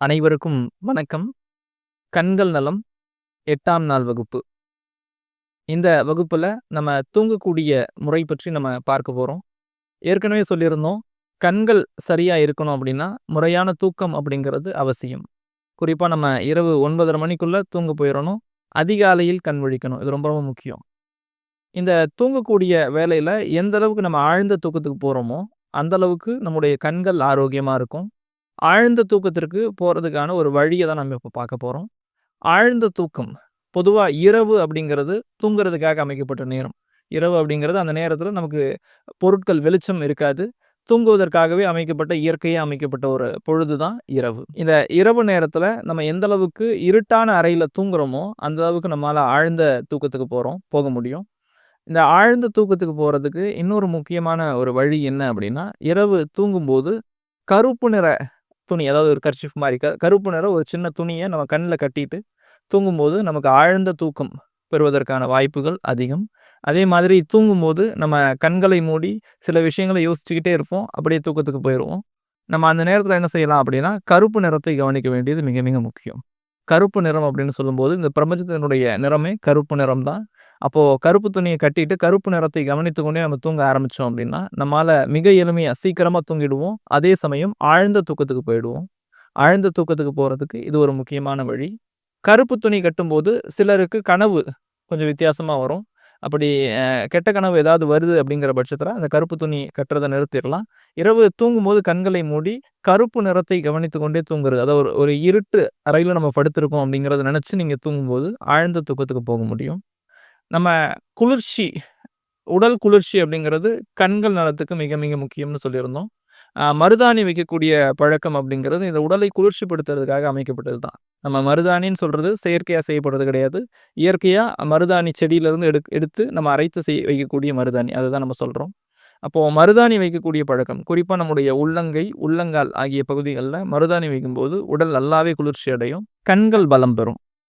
அனைவருக்கும் வணக்கம். கண்கள் நலம். எட்டாம் நாள் வகுப்பு. இந்த வகுப்பில் நம்ம தூங்கக்கூடிய முறை பற்றி நம்ம பார்க்க போகிறோம் ஏற்கனவே சொல்லியிருந்தோம் கண்கள் சரியாக இருக்கணும் அப்படின்னா முறையான தூக்கம் அப்படிங்கிறது அவசியம். குறிப்பாக நம்ம இரவு ஒன்பதரை மணிக்குள்ளே தூங்க போயிடணும் அதிகாலையில் கண் விழிக்கணும். இது ரொம்ப ரொம்ப முக்கியம். இந்த தூங்கக்கூடிய வேலையில் எந்த அளவுக்கு நம்ம ஆழ்ந்த தூக்கத்துக்கு போகிறோமோ அந்த அளவுக்கு நம்முடைய கண்கள் ஆரோக்கியமாக இருக்கும். ஆழ்ந்த தூக்கத்திற்கு போகிறதுக்கான ஒரு வழியை தான் நம்ம இப்போ பார்க்க போகிறோம் ஆழ்ந்த தூக்கம் பொதுவாக இரவு அப்படிங்கிறது தூங்குறதுக்காக அமைக்கப்பட்ட நேரம். இரவு அப்படிங்கிறது அந்த நேரத்தில் நமக்கு பொருட்கள் வெளிச்சம் இருக்காது. தூங்குவதற்காகவே அமைக்கப்பட்ட இயற்கையாக அமைக்கப்பட்ட ஒரு பொழுது தான் இரவு. இந்த இரவு நேரத்தில் நம்ம எந்த அளவுக்கு இருட்டான அறையில் தூங்குறோமோ அந்த அளவுக்கு நம்மளால் ஆழ்ந்த தூக்கத்துக்கு போகிறோம் போக முடியும். இந்த ஆழ்ந்த தூக்கத்துக்கு போகிறதுக்கு இன்னொரு முக்கியமான ஒரு வழி என்ன அப்படின்னா இரவு தூங்கும்போது கருப்பு நிற துணி அதாவது ஒரு கர்ச்சிஃப் மாதிரி க கருப்பு நிறம் ஒரு சின்ன துணியை நம்ம கண்ணில் கட்டிட்டு தூங்கும்போது நமக்கு ஆழ்ந்த தூக்கம் பெறுவதற்கான வாய்ப்புகள் அதிகம். அதே மாதிரி தூங்கும்போது நம்ம கண்களை மூடி சில விஷயங்களை யோசிச்சுக்கிட்டே இருப்போம். அப்படியே தூக்கத்துக்கு போயிடுவோம் நம்ம அந்த நேரத்தில் என்ன செய்யலாம் அப்படின்னா கருப்பு நிறத்தை கவனிக்க வேண்டியது மிக மிக முக்கியம். கருப்பு நிறம் அப்படின்னு சொல்லும்போது இந்த பிரபஞ்சத்தினுடைய நிறமே கருப்பு நிறம் தான். அப்போது கருப்பு துணியை கட்டிட்டு கருப்பு நிறத்தை கவனித்து கொண்டே நம்ம தூங்க ஆரம்பித்தோம் அப்படின்னா நம்மளால் மிக எளிமையாக சீக்கிரமாக தூங்கிடுவோம். அதே சமயம் ஆழ்ந்த தூக்கத்துக்கு போயிடுவோம். ஆழ்ந்த தூக்கத்துக்கு போகிறதுக்கு இது ஒரு முக்கியமான வழி. கருப்பு துணி கட்டும்போது சிலருக்கு கனவு கொஞ்சம் வித்தியாசமாக வரும். அப்படி கெட்ட கனவு ஏதாவது வருது அப்படிங்கிற பட்சத்தில் அந்த கருப்பு துணி கட்டுறதை நிறுத்திடலாம். இரவு தூங்கும்போது கண்களை மூடி கருப்பு நிறத்தை கவனித்து கொண்டே தூங்குறது. அதாவது ஒரு ஒரு இருட்டு அறையில் நம்ம படுத்திருக்கோம் அப்படிங்கிறத நினச்சி நீங்கள் தூங்கும்போது ஆழ்ந்த தூக்கத்துக்கு போக முடியும். நம்ம குளிர்ச்சி உடல் குளிர்ச்சி அப்படிங்கிறது கண்கள் நலத்துக்கு மிக மிக முக்கியம்னு சொல்லியிருந்தோம். மருதாணி வைக்கக்கூடிய பழக்கம் அப்படிங்கிறது இந்த உடலை குளிர்ச்சிப்படுத்துறதுக்காக அமைக்கப்பட்டது தான் நம்ம மருதாணின்னு சொல்கிறது செயற்கையாக செய்யப்படுறது கிடையாது. இயற்கையாக மருதாணி செடியிலேருந்து எடு எடுத்து நம்ம அரைத்து செய் வைக்கக்கூடிய மருதாணி. அதுதான் நம்ம சொல்கிறோம் அப்போது மருதாணி வைக்கக்கூடிய பழக்கம் குறிப்பாக நம்முடைய உள்ளங்கை உள்ளங்கால் ஆகிய பகுதிகளில் மருதாணி வைக்கும்போது உடல் நல்லாவே குளிர்ச்சி அடையும் கண்கள் பலம் பெறும்.